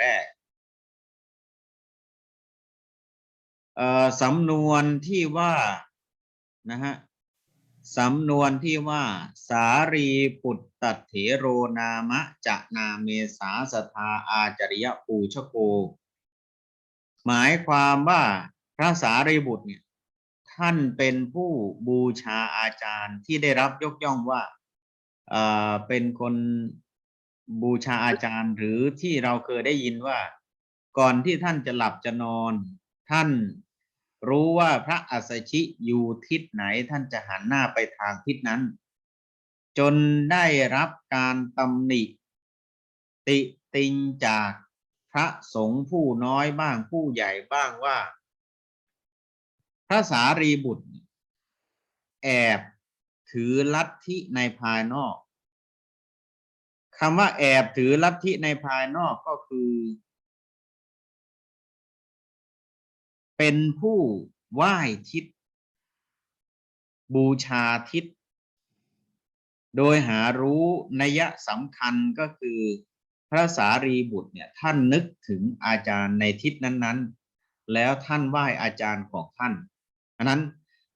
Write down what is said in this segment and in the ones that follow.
แรกเอ่อสำนวนที่ว่านะฮะสำนวนที่ว่า สารีปุตตเถโรนามะจะนาเมสาสทาอาจริยปูชโก หมายความว่าพระสารีบุตรเนี่ยท่านเป็นผู้บูชาอาจารย์ที่ได้รับยกย่องว่าเป็นคน บูชาอาจารย์ หรือที่เราเคยได้ยินว่า ก่อนที่ท่านจะหลับจะนอน ท่านรู้ว่าพระอัสชิอยู่ทิศไหนท่านจะหันหน้าไปทางทิศนั้น จนได้รับการตำหนิ ติติงจากพระสงฆ์ผู้น้อยบ้างผู้ใหญ่บ้างว่า พระสารีบุตร แอบถือลัทธิในภายนอก คำว่าแอบถือลัทธิในภายนอกก็คือ เป็นผู้ไหว้ทิศ บูชาทิศ โดยหารู้นัยสำคัญก็คือพระสารีบุตรเนี่ยท่านนึกถึงอาจารย์ในทิศนั้นๆ แล้วท่านไหว้อาจารย์ของท่านอันนั้น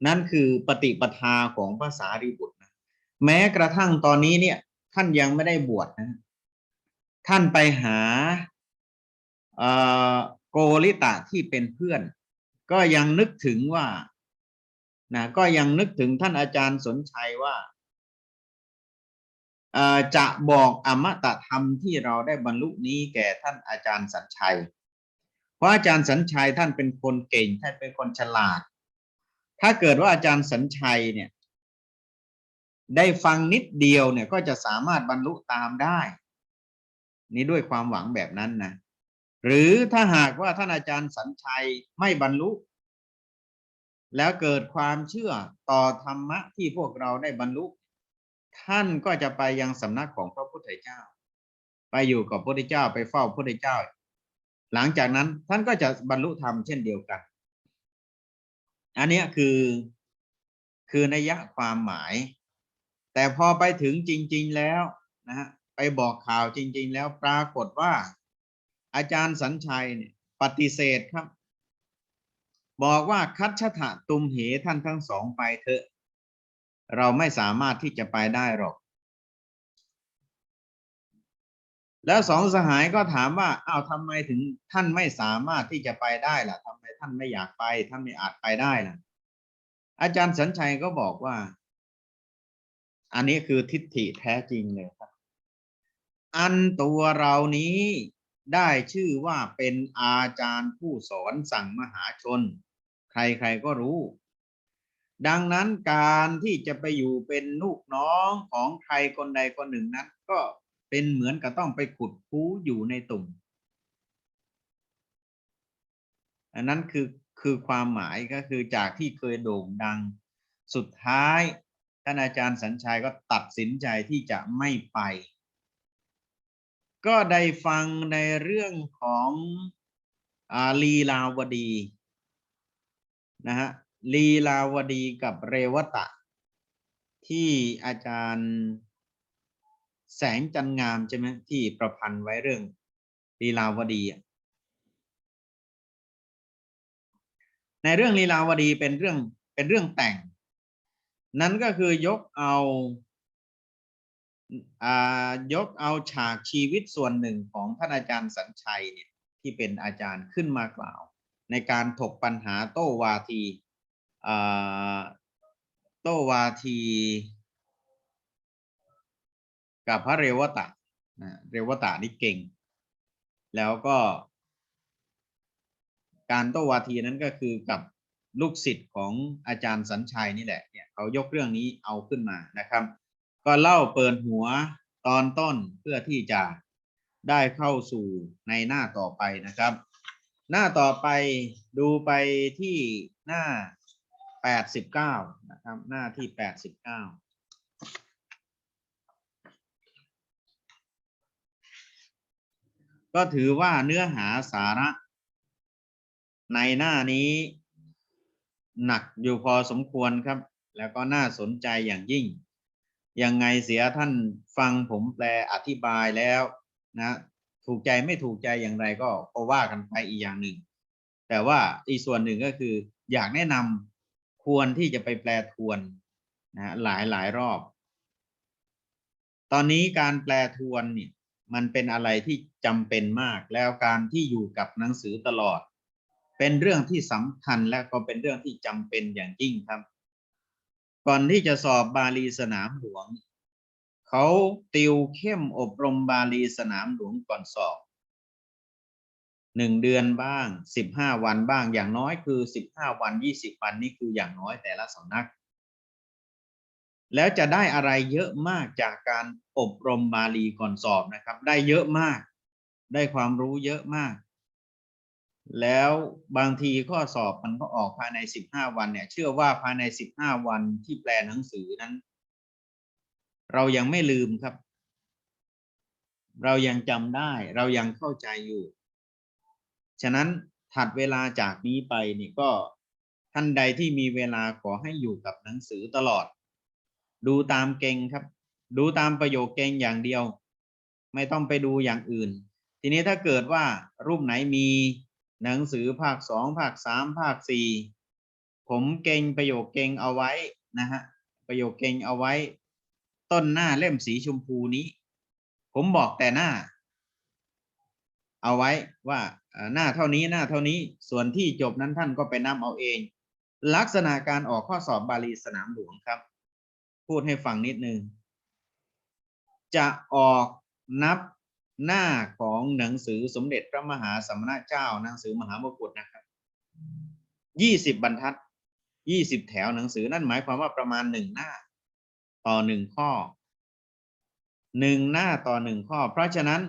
นั่นคือปฏิปทาของพระสารีบุตรนะแม้กระทั่งตอนนี้เนี่ย ท่านยังไม่ได้บวชนะ ท่านไปหาโกริตะที่เป็นเพื่อน ก็ยังนึกถึงว่านะก็ยังนึกถึงท่านอาจารย์สนชัยว่าจะบอกอมตะธรรมที่เราได้บรรลุนี้แก่ท่านอาจารย์สัญชัย เพราะอาจารย์สัญชัยท่านเป็นคนเก่งท่านเป็นคนฉลาด ถ้าเกิดว่าอาจารย์สัญชัยเนี่ย ได้ฟังนิดเดียวเนี่ยก็จะสามารถบรรลุตามได้ นี่ด้วยความหวังแบบนั้นนะหรือถ้าหากว่าท่านอาจารย์สัญชัยไม่บรรลุ แล้วเกิดความเชื่อต่อธรรมะที่พวกเราได้บรรลุ ท่านก็จะไปยังสำนักของพระพุทธเจ้า ไปอยู่กับพระพุทธเจ้าไปเฝ้าพระพุทธเจ้า หลังจากนั้นท่านก็จะบรรลุธรรมเช่นเดียวกัน อันนี้คือคือนัยยะความหมาย แต่พอไปถึงจริง ๆแล้วนะฮะไปบอกข่าวจริง ๆ แล้วปรากฏว่า อาจารย์สัญชัยเนี่ยปฏิเสธครับ บอกว่าคัดชะถะตุมเหท่านทั้งสองไปเถอะ เราไม่สามารถที่จะไปได้หรอก แล้วสองสหายก็ถามว่าอ้าวทำไมถึงท่านไม่สามารถที่จะไปได้ล่ะทำไมท่านไม่อยากไปท่านไม่อาจไปได้ล่ะ อาจารย์สัญชัยก็บอกว่า อันนี้คือทิฏฐิแท้จริงเลยครับ อันตัวเรานี้ได้ชื่อว่าเป็นอาจารย์ผู้สอนสั่งมหาชน ใครๆก็รู้ ดังนั้นการที่จะไปอยู่เป็นลูกน้องของใครคนใดคนหนึ่งนั้น ก็เป็นเหมือนกับต้องไปขุดคูอยู่ในตุ่มอันนั้นคือคือความหมายก็คือจากที่เคยโด่งดังสุดท้าย ท่านอาจารย์สัญชัยก็ตัดสินใจที่จะไม่ไป ก็ได้ฟังในเรื่องของอาลีลาวดีนะฮะลีลาวดีกับเรวตะ ที่อาจารย์แสงจันงามใช่ไหมที่ประพันธ์ไว้เรื่องลีลาวดีอะในเรื่องลีลาวดีเป็นเรื่องเป็นเรื่องแต่ง นั้นก็คือยกเอาอายกเอาฉากชีวิตส่วนหนึ่งของท่านอาจารย์สัญชัยเนี่ยที่เป็นอาจารย์ขึ้นมากล่าว ในการถกปัญหาโต้วาทีโต้วาที กับพระเรวตนะเรวตะนี่เก่ง แล้วก็ การโต้วาทีนั้นก็คือกับ ลูกศิษย์ของอาจารย์สัญชัยนี่แหละเนี่ยเขายกเรื่องนี้เอาขึ้นมานะครับ ก็เล่าเปิดหัวตอนต้นเพื่อที่จะได้เข้าสู่ในหน้าต่อไปนะครับ หน้าต่อไปดูไปที่หน้าแปดสิบเก้านะครับ หน้าที่แปดสิบเก้าก็ถือว่าเนื้อหาสาระในหน้านี้ หนักอยู่พอสมควรครับ แล้วก็น่าสนใจอย่างยิ่ง ยังไงเสียท่านฟังผมแปลอธิบายแล้วนะ ถูกใจไม่ถูกใจอย่างไรก็ก็ว่ากันไปอีกอย่างหนึ่ง แต่ว่าอีกส่วนหนึ่งก็คือ อยากแนะนำควรที่จะไปแปลทวนนะฮะหลายหลายรอบ ตอนนี้การแปลทวนเนี่ยมันเป็นอะไรที่จำเป็นมาก แล้วการที่อยู่กับหนังสือตลอด เป็นเรื่องที่สำคัญและก็เป็นเรื่องที่จำเป็นอย่างยิ่งครับ ก่อนที่จะสอบบาลีสนามหลวง เขาติวเข้มอบรมบาลีสนามหลวงก่อนสอบหนึ่งเดือนบ้างสิบห้าวันบ้างอย่างน้อยคือสิบห้าวันยี่สิบวันนี่คืออย่างน้อยแต่ละสำนัก แล้วจะได้อะไรเยอะมากจากการอบรมบาลีก่อนสอบนะครับ ได้เยอะมาก ได้ความรู้เยอะมาก แล้วบางทีข้อสอบมันก็ออกภายในสิบห้าวันเนี่ย เชื่อว่าภายในสิบห้าวันที่แปลหนังสือนั้น เรายังไม่ลืมครับ เรายังจำได้ เรายังเข้าใจอยู่ ฉะนั้นถัดเวลาจากนี้ไปนี่ก็ท่านใดที่มีเวลาขอให้อยู่กับหนังสือตลอด ดูตามเก่งครับ ดูตามประโยคเก่งอย่างเดียว ไม่ต้องไปดูอย่างอื่น ทีนี้ถ้าเกิดว่ารูปไหนมี หนังสือภาคสองภาคสามภาคสี่ผมเก่งประโยคเก่งเอาไว้นะฮะประโยคเก่งเอาไว้ ต้นหน้าเล่มสีชมพูนี้ ผมบอกแต่หน้า เอาไว้ว่าหน้าเท่านี้หน้าเท่านี้ส่วนที่จบนั้นท่านก็ไปนำเอาเอง ลักษณะการออกข้อสอบบาลีสนามหลวงครับ พูดให้ฟังนิดนึงจะออกนับ หน้าของหนังสือสมเด็จพระมหาสมณเจ้า หนังสือมหามกุฏนะครับยี่สิบบรรทัดยี่สิบแถวหนังสือนั่นหมายความว่าประมาณหนึ่งหน้า ต่อหนึ่งข้อหนึ่งหน้าต่อหนึ่งข้อ เพราะฉะนั้น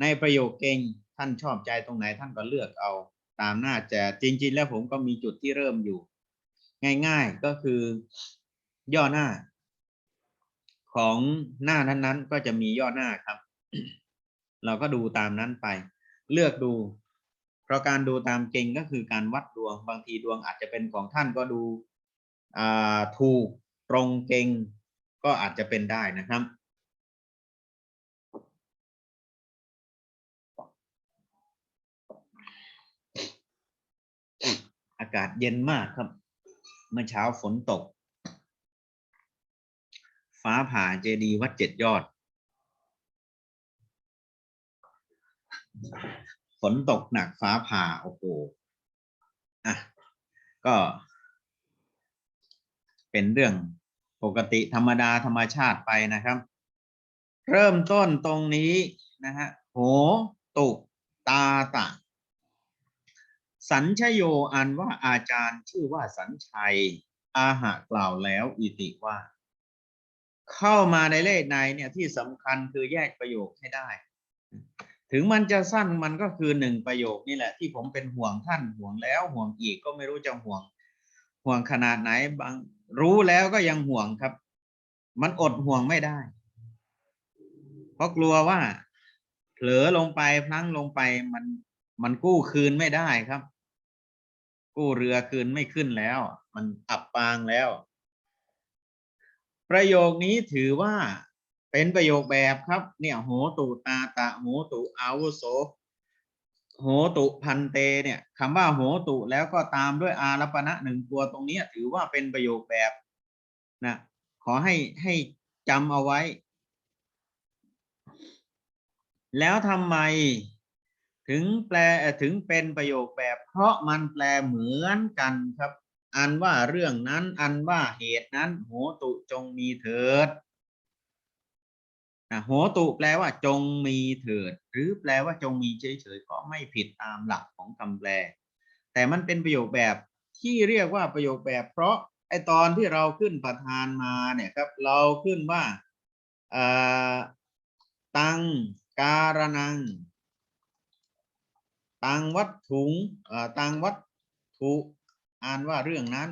ในประโยคเก่งท่านชอบใจตรงไหนท่านก็เลือกเอาตามหน้าจะจริง ๆ แล้วผมก็มีจุดที่เริ่มอยู่ ง่าย ๆก็คือย่อหน้า ของหน้านั้นๆ ก็จะมีย่อหน้าครับ เราก็ดูตามนั้นไป เลือกดู เพราะการดูตามเก่งก็คือการวัดดวงบางทีดวงอาจจะเป็นของท่านก็ดูถูกตรงเก่งก็อาจจะเป็นได้นะครับอากาศเย็นมากครับ เมื่อเช้าฝนตก ฟ้าผ่าเจดีวัดเจ็ดยอด ฝนตกหนักฟ้าผ่าโอ้โหอะก็ เป็นเรื่องปกติธรรมดาธรรมชาติไปนะครับ เริ่มต้นตรงนี้นะฮะโหตุตาตะ สัญชโยอันว่าอาจารย์ชื่อว่าสัญชัย อาหะกล่าวแล้วอิติว่า เข้ามาในเลขในเนี่ยที่สำคัญคือแยกประโยคให้ได้ ถึงมันจะสั้นมันก็คือหนึ่งประโยคนี่แหละ ที่ผมเป็นห่วงท่านห่วงแล้วห่วงอีกก็ไม่รู้จะห่วง ห่วงขนาดไหนบางรู้แล้วก็ยังห่วงครับ มันอดห่วงไม่ได้ เพราะกลัวว่าเผลอลงไปพลั้งลงไปมันมันกู้คืนไม่ได้ครับ กู้เรือคืนไม่ขึ้นแล้ว มันอับปางแล้ว ประโยคนี้ถือว่า เป็นประโยคแบบครับ เนี่ยโหตุตาตะโหตุอาวุโสโหตุพันเตเนี่ยคำว่าโหตุแล้วก็ตามด้วยอารัปณะหนึ่งตัวตรงนี้ถือว่าเป็นประโยคแบบนะขอให้ให้จำเอาไว้ แล้วทำไมถึงแปลถึงเป็นประโยคแบบ เพราะมันแปลเหมือนกันครับ อันว่าเรื่องนั้นอันว่าเหตุนั้น โหตุจงมีเถิด นะโหตุแปลว่าจงมีเถิด หรือแปลว่าจงมีเฉยๆก็ไม่ผิดตามหลักของคำแปล แต่มันเป็นประโยคแบบที่เรียกว่าประโยคแบบ เพราะไอตอนที่เราขึ้นประธานมาเนี่ยครับ เราขึ้นว่าตังการนัง ตังวัตถุงตังวัตถุอ่านว่าเรื่องนั้น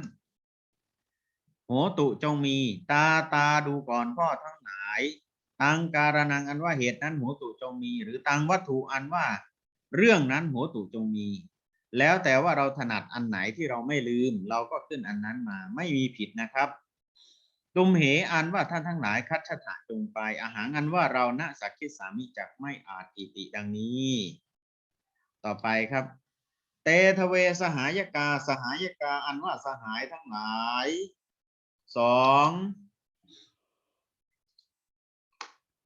โหตุจงมี ตาตาดูก่อนพ่อทั้งหลาย ตังการนังอันว่าเหตุนั้นโหตุจงมี หรือตังวัตถุอันว่า เรื่องนั้นโหตุจงมี แล้วแต่ว่าเราถนัดอันไหนที่เราไม่ลืม เราก็ขึ้นอันนั้นมาไม่มีผิดนะครับตุมเหอันว่าท่านทั้งหลายคัดชะถะจงไป อาหารอันว่าเราณสักคิสามิจักไม่อาจอิติดังนี้ ต่อไปครับ เตทเวสหายกา สหายกาอันว่าสหายทั้งหลายสอง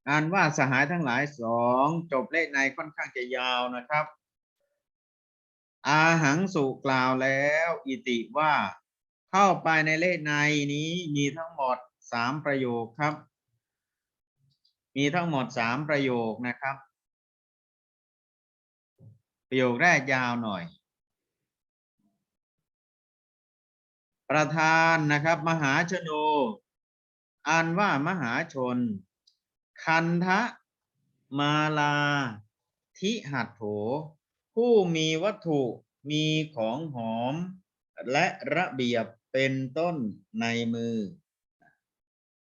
อันว่าสหายทั้งหลายสองจบเลขในค่อนข้างจะยาวนะครับ อาหังสุกล่าวแล้ว อิติว่า เข้าไปในเลขในนี้มีทั้งหมดสามประโยคครับ มีทั้งหมดสามประโยคนะครับ ประโยคแรกยาวหน่อย ประธานนะครับ มหาชนอันว่ามหาชน คันทะมาลา ทิหัตโถ ผู้มีวัตถุมีของหอม และระเบียบเป็นต้นในมือ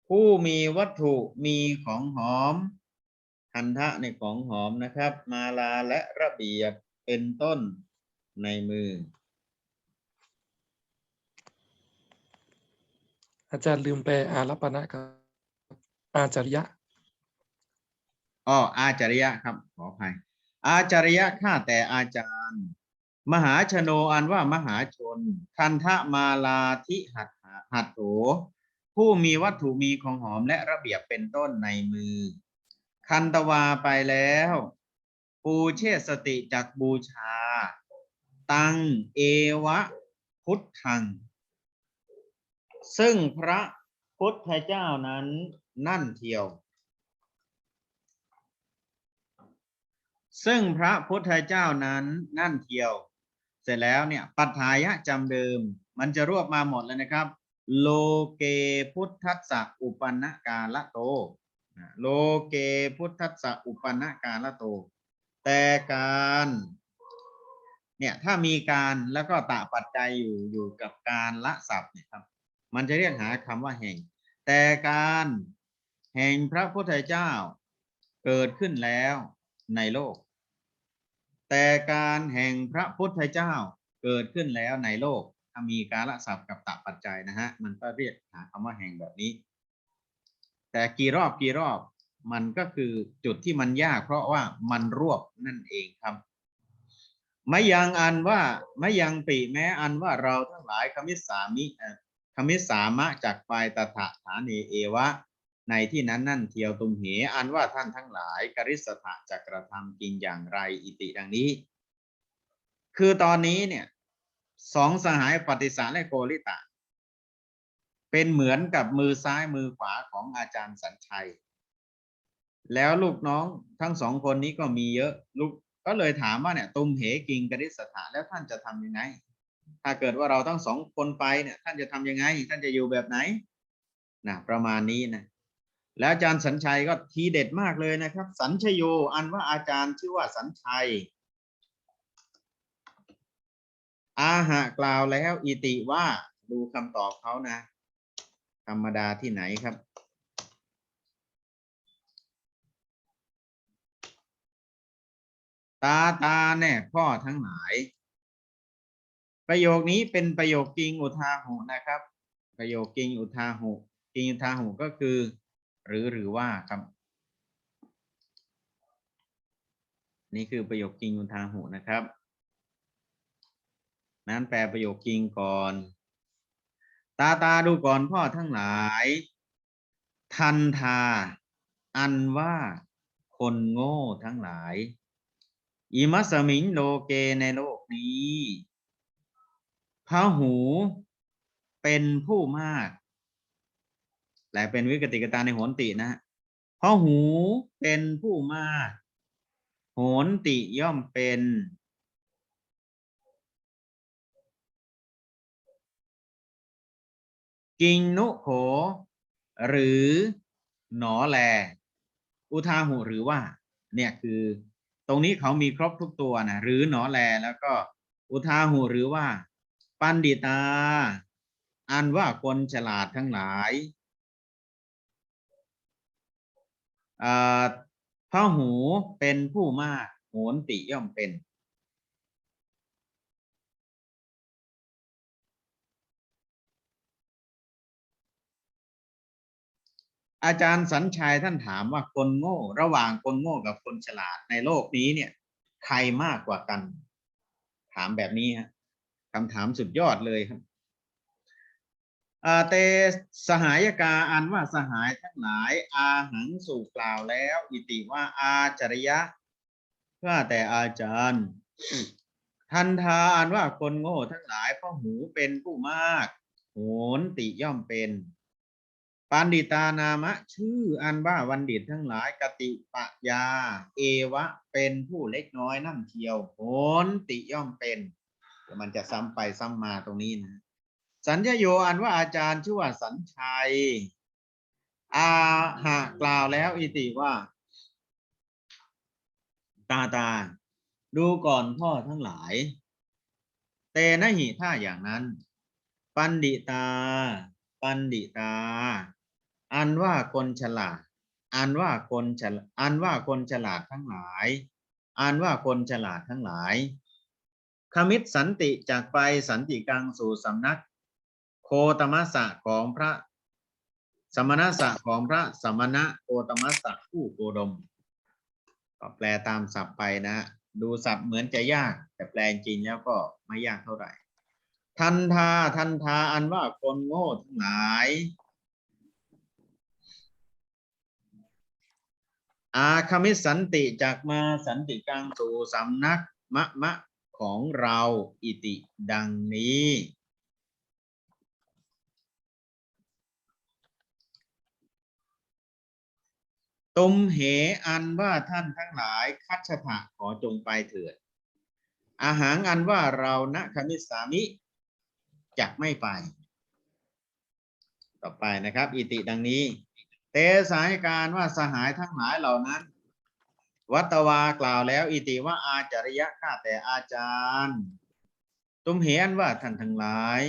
ผู้มีวัตถุมีของหอมคันทะในของหอมนะครับ มาลาและระเบียบเป็นต้นในมือ อาจารย์ลืมแปลอารัปปนะครับอาจาริยะ อ๋ออาจาริยะครับขออภัย อาจาริยะข้าแต่อาจารย์ มหาชโนอันว่ามหาชน คันทะมาลาทิหัตหัตโถผู้มีวัตถุมีของหอมและระเบียบเป็นต้นในมือ คันตวาไปแล้ว ปูเชสติจักบูชา ตังเอวะ พุทธัง ซึ่งพระพุทธเจ้านั้นนั่นเทียว ซึ่งพระพุทธเจ้านั้นนั่นเทียว เสร็จแล้วเนี่ยปัฏฐายะจำเดิม มันจะรวบมาหมดเลยนะครับ โลเกพุทธัสสะอุปนกาละโตโลเกพุทธัสสะอุปนกาละโต แต่การเนี่ยถ้ามีการแล้วก็ตะปัจจัยอยู่อยู่กับการละศัพท์เนี่ยครับ มันจะเรียกหาคำว่าแห่ง แต่การแห่งพระพุทธเจ้าเกิดขึ้นแล้วในโลก แต่การแห่งพระพุทธเจ้าเกิดขึ้นแล้วในโลกถ้ามีการละศัพท์กับตะปัจจัยนะฮะมันก็เรียกหาคำว่าแห่งแบบนี้ แต่กี่รอบกี่รอบมันก็คือจุดที่มันยาก เพราะว่ามันรวบนั่นเองครับไม่ยังอันว่าไม่ยังปีแม้อันว่าเราทั้งหลายคมิสามิเอ่อคมิสามะจากปลายตถาฐานเนเอวะ ในที่นั้นนั่นเทียวตุมเหอันว่าท่านทั้งหลายกริสถะจะกระทำจริงอย่างไรอิติดังนี้ คือตอนนี้เนี่ยสองสหายปฏิสารและโกริตะ เป็นเหมือนกับมือซ้ายมือขวาของอาจารย์สัญชัย แล้วลูกน้องทั้งสองคนนี้ก็มีเยอะลูกก็เลยถามว่าเนี่ยตุมเหกิงกริสถะแล้วท่านจะทำยังไง ถ้าเกิดว่าเราทั้งสองคนไปเนี่ยท่านจะทำยังไง ท่านจะอยู่แบบไหนนะประมาณนี้นะ แล้วอาจารย์สัญชัยก็ทีเด็ดมากเลยนะครับ สัญชโยอันว่าอาจารย์ชื่อว่าสัญชัย อาหะกล่าวแล้วอิติว่าดูคำตอบเขานะ ธรรมดาที่ไหนครับ ตาตาแน่พ่อทั้งหลาย ประโยคนี้เป็นประโยคกิงอุทาหุนะครับ ประโยคกิงอุทาหุกิงอุทาหุก็คือ หรือหรือว่าครับ นี่คือประโยคกิงอุทาหุนะครับ นั้นแปลประโยคจริงก่อน ตาตาดูก่อนพ่อทั้งหลาย ทันทา อันว่าคนโง่ทั้งหลายอิมัสมิงโลเกในโลกนี้พระหูเป็นผู้มาก และเป็นวิกติกตาในโหนตินะฮะพราะหูเป็นผู้มา โหนติย่อมเป็น กิงนุโข หรือ หนอแล อุทาหุหรือว่า เนี่ยคือ ตรงนี้เขามีครบทุกตัวนะหรือหนอแลแล้วก็ อุทาหุหรือว่า ปันดิตา อันว่าคนฉลาดทั้งหลายอ่า พระหูเป็นผู้มากโหนติย่อมเป็น อาจารย์สัญชัยท่านถามว่าคนโง่ ระหว่างคนโง่กับคนฉลาดในโลกนี้เนี่ย ใครมากกว่ากัน ถามแบบนี้ฮะคำถามสุดยอดเลยครับ เตสหายกาอันว่าสหายทั้งหลาย อาหังสู่กล่าวแล้ว อิติว่าอาจริยะว่าแต่อาจารย์ ทันทาอันว่าคนโง่ทั้งหลายเพราะหูเป็นผู้มากโหนติย่อมเป็นปันดิตานามะ ชื่ออันว่าวันดิตทั้งหลายกติปะยา เอวะ เป็นผู้เล็กน้อยนั่นเทียวโหนติย่อมเป็นเดี๋ยวมันจะซ้ำไปซ้ำมาตรงนี้นะ สัญญโยอันว่าอาจารย์ชื่อว่าสัญชัย อาหากล่าวแล้วอิติว่า ตาตา ดูก่อนพ่อทั้งหลาย เตนะหิถ้าอย่างนั้น ปันดิตา ปันดิตา อันว่าคนฉลาด อันว่าคนฉลาดอันว่าคนฉลาดทั้งหลาย อันว่าคนฉลาดทั้งหลายขมิตสันติจากไปสันติกังสู่สำนัก โคตมัสสะของพระ สมณะสะของพระสมณะโคตมัสสะผู้โกดมก็แปลตามศัพท์ไปนะดูศัพท์เหมือนจะยาก แต่แปลจริงแล้วก็ไม่ยากเท่าไหร่ ทันทาทันทาอันว่าคนโง่ทั้งหลาย อาคมิสันติจากมาสันติกังสู่สำนักมะมะของเราอิติดังนี้ ตุมเหอันว่าท่านทั้งหลายคัจฉะขอจงไปเถิด อาหารอันว่าเราณคมิสามิจักไม่ไป ต่อไปนะครับ อิติดังนี้ เตสายการว่าสหายทั้งหลายเหล่านั้น วัตวากล่าวแล้วอิติว่าอาจาริยะข้าแต่อาจารย์ ตุมเหอันว่าท่านทั้งหลาย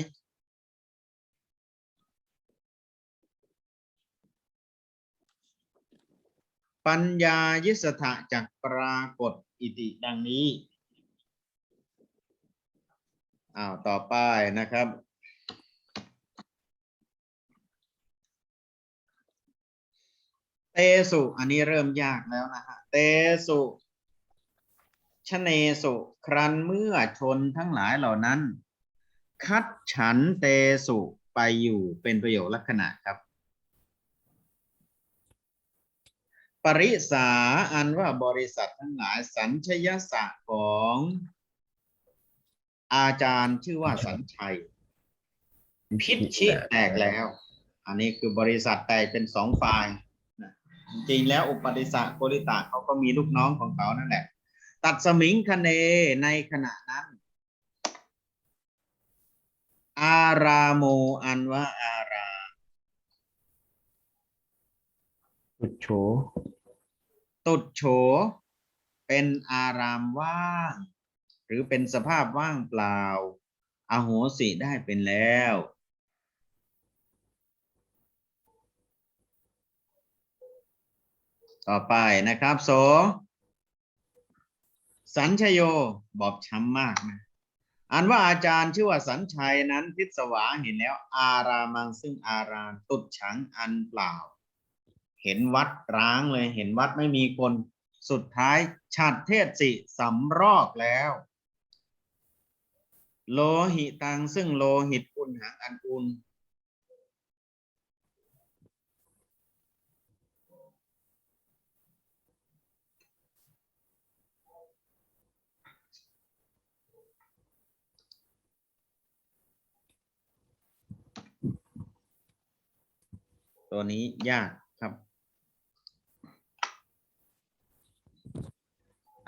ปัญญายิสถะจักปรากฏอิติดังนี้อ้าวต่อไปนะครับ เตสุ อันนี้เริ่มยากแล้วนะฮะ เตสุชเนสุ ครันเมื่อชนทั้งหลายเหล่านั้น คัดฉันเตสุไปอยู่เป็นประโยคลักษณะครับ ปริสาอันว่าบริษัททั้งหลายสัญชยสะของอาจารย์ชื่อว่าสัญชัย พิชชิแตกแล้ว อันนี้คือบริษัทแตกเป็นสองฝ่ายจริงแล้วอุปนิสะโกริตะเขาก็มีลูกน้องของเขานั่นแหละ ตัดสมิงคเนในขณะนั้น อาราโมอันว่าอารา อุดโฉ ตุดโฉ เป็นอารามว่าง หรือเป็นสภาพว่างเปล่าอโหสิได้เป็นแล้ว ต่อไปนะครับโสสัญชโย บอบช้ำมากนะอันว่าอาจารย์ชื่อว่าสัญชัยนั้นพิศวาเห็นแล้ว อารามังซึ่งอารามตุดฉังอันเปล่า เห็นวัดร้างเลยเห็นวัดไม่มีคน สุดท้ายฉัดเทศสิสำรอกแล้ว โลหิตังซึ่งโลหิตอุ่นหางอันอุนตัวนี้ยากครับ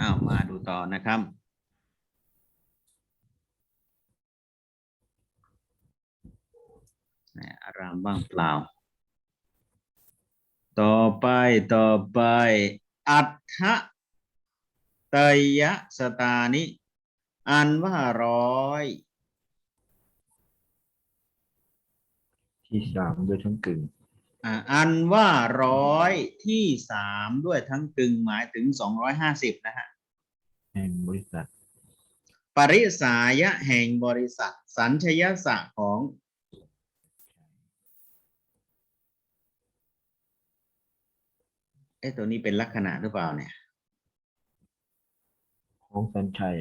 อ้าว มาดูต่อนะครับแหมอารามว่างเปล่า ต่อไปต่อไป อัฏฐเตยะสตานิ อันว่าร้อยที่สามด้วยทั้งกึ่งอ่าอันว่าร้อยที่สามด้วยทั้งกึ่งหมายถึงสองร้อยห้าสิบนะฮะ แห่งบริษัท ปริสายะแห่งบริษัท สัญชยสะของอ๊ะตัวนี้เป็นลักษณะหรือเปล่าเนี่ย ของสัญชัย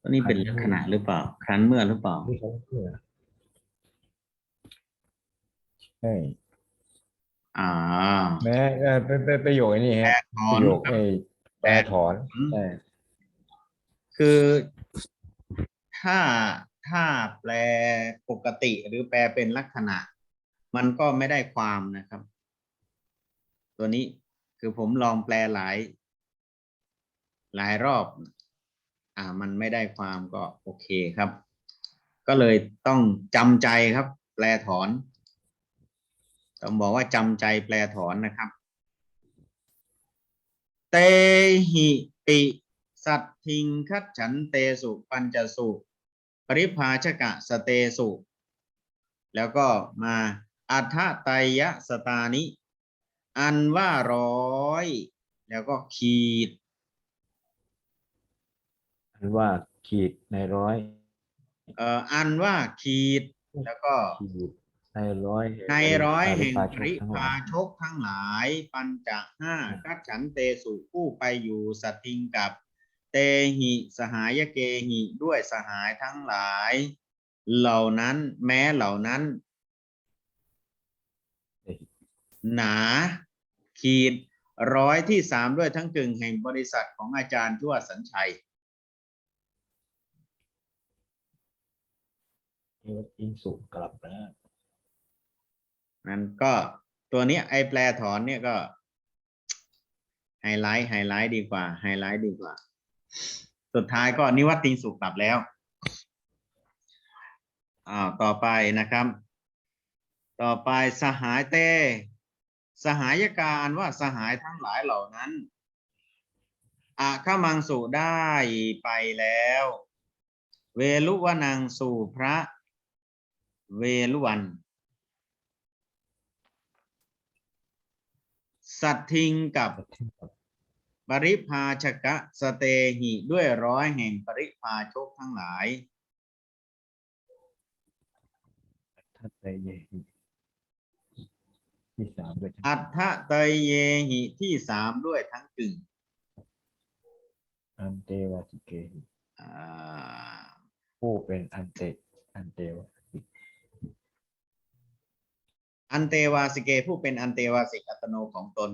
ตัวนี้เป็นลักษณะหรือเปล่า ครั้นเมื่อหรือเปล่าที่เขาเพื่อ ใช่อ่าแม้เออเป็นเป็นประโยคไอ้นี่แปลฮะถอประนโยคไอ้แปลถอนอืมใช่คือถ้าถ้าแปลปกติหรือแปลเป็นลักษณะ มันก็ไม่ได้ความนะครับ ตัวนี้คือผมลองแปลหลาย หลายรอบ อ่า มันไม่ได้ความก็โอเคครับ ก็เลยต้องจำใจครับ แปลถอน ต้องบอกว่าจำใจแปลถอนนะครับ เตหิปิ สัตทิงคัจฉันเตสุปัญจสุปริภาชกะสเตสุ แล้วก็มาอัฏฐไตยะสตานิ อันว่าร้อย แล้วก็ขีด อันว่าขีดในร้อย เอ่ออันว่าขีดแล้วก็ขีด ในร้อยในร้อยแห่งปปริทั้งหลพายชกทั้งหลาย ปัญจห้าคัจฉันเตสุผู้ไปอยู่สัตทิงกับ เตหิสหายเกหิด้วยสหายทั้งหลาย เหล่านั้นแม้เหล่านั้น หนาขีดร้อยที่สามด้วยทั้งกึ่งแห่งบริษัทของอาจารย์ชั่วสัญชัยนี่ว่าอินสุกลับนะ นั้นก็ตัวนี้ไอแปลถอนเนี่ยก็ไฮไลท์ไฮไลท์ดีกว่าไฮไลท์ดีกว่า สุดท้ายก็นิวัตติงสุกกลับแล้วอ้าวต่อไปนะครับ ต่อไปสหายเต สหายการว่าสหายทั้งหลายเหล่านั้นอาขมังสุได้ไปแล้ว เวลุวนังสู่พระ เวลุวัน สัตทิงกับปริพาชกะสเตหิด้วยร้อยแห่งปริพาชกทั้งหลายทัตเตเยหิที่สามด้วยอัฏฐเตยเยหิที่สามด้วยทั้งกึ่งอันเตวาสิเกหิอ่าผู้เป็นอันเตอันเตวาสิ อันเตวาสิเกผู้เป็นอันเตวาสิกอัตโนของตน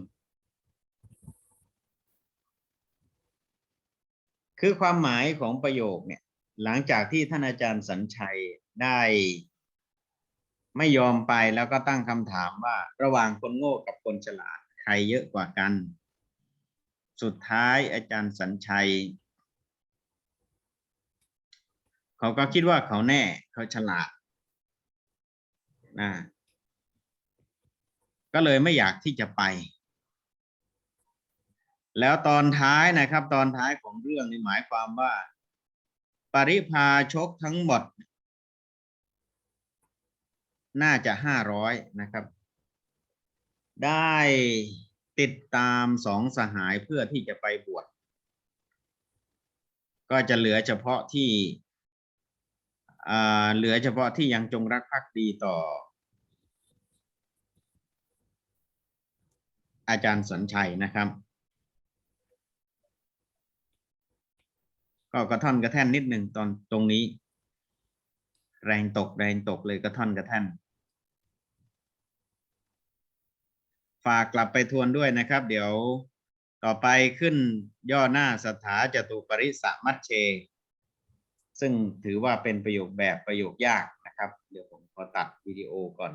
คือความหมายของประโยคเนี่ยหลังจากที่ท่านอาจารย์สัญชัยได้ ไม่ยอมไปแล้วก็ตั้งคำถามว่าระหว่างคนโง่กับคนฉลาดใครเยอะกว่ากัน สุดท้ายอาจารย์สัญชัย เขาก็คิดว่าเขาแน่เขาฉลาดนะ ก็เลยไม่อยากที่จะไป แล้วตอนท้ายนะครับ ตอนท้ายของเรื่องนี่หมายความว่า ปริพาชกทั้งหมด น่าจะห้าร้อยนะครับ ได้ติดตามสองสหายเพื่อที่จะไปบวชก็จะเหลือเฉพาะที่เหลือเฉพาะที่ยังจงรักภักดีต่อ อาจารย์สัญชัยนะครับ ก็กระท่อนกระแท่นนิดหนึ่งตอนตรงนี้ แรงตกแรงตกเลยกระท่อนกระแท่นฝากกลับไปทวนด้วยนะครับ เดี๋ยวต่อไปขึ้นย่อหน้าสถาจตุปริสมัชเช ซึ่งถือว่าเป็นประโยคแบบประโยคยากนะครับ เดี๋ยวผมขอตัดวิดีโอก่อน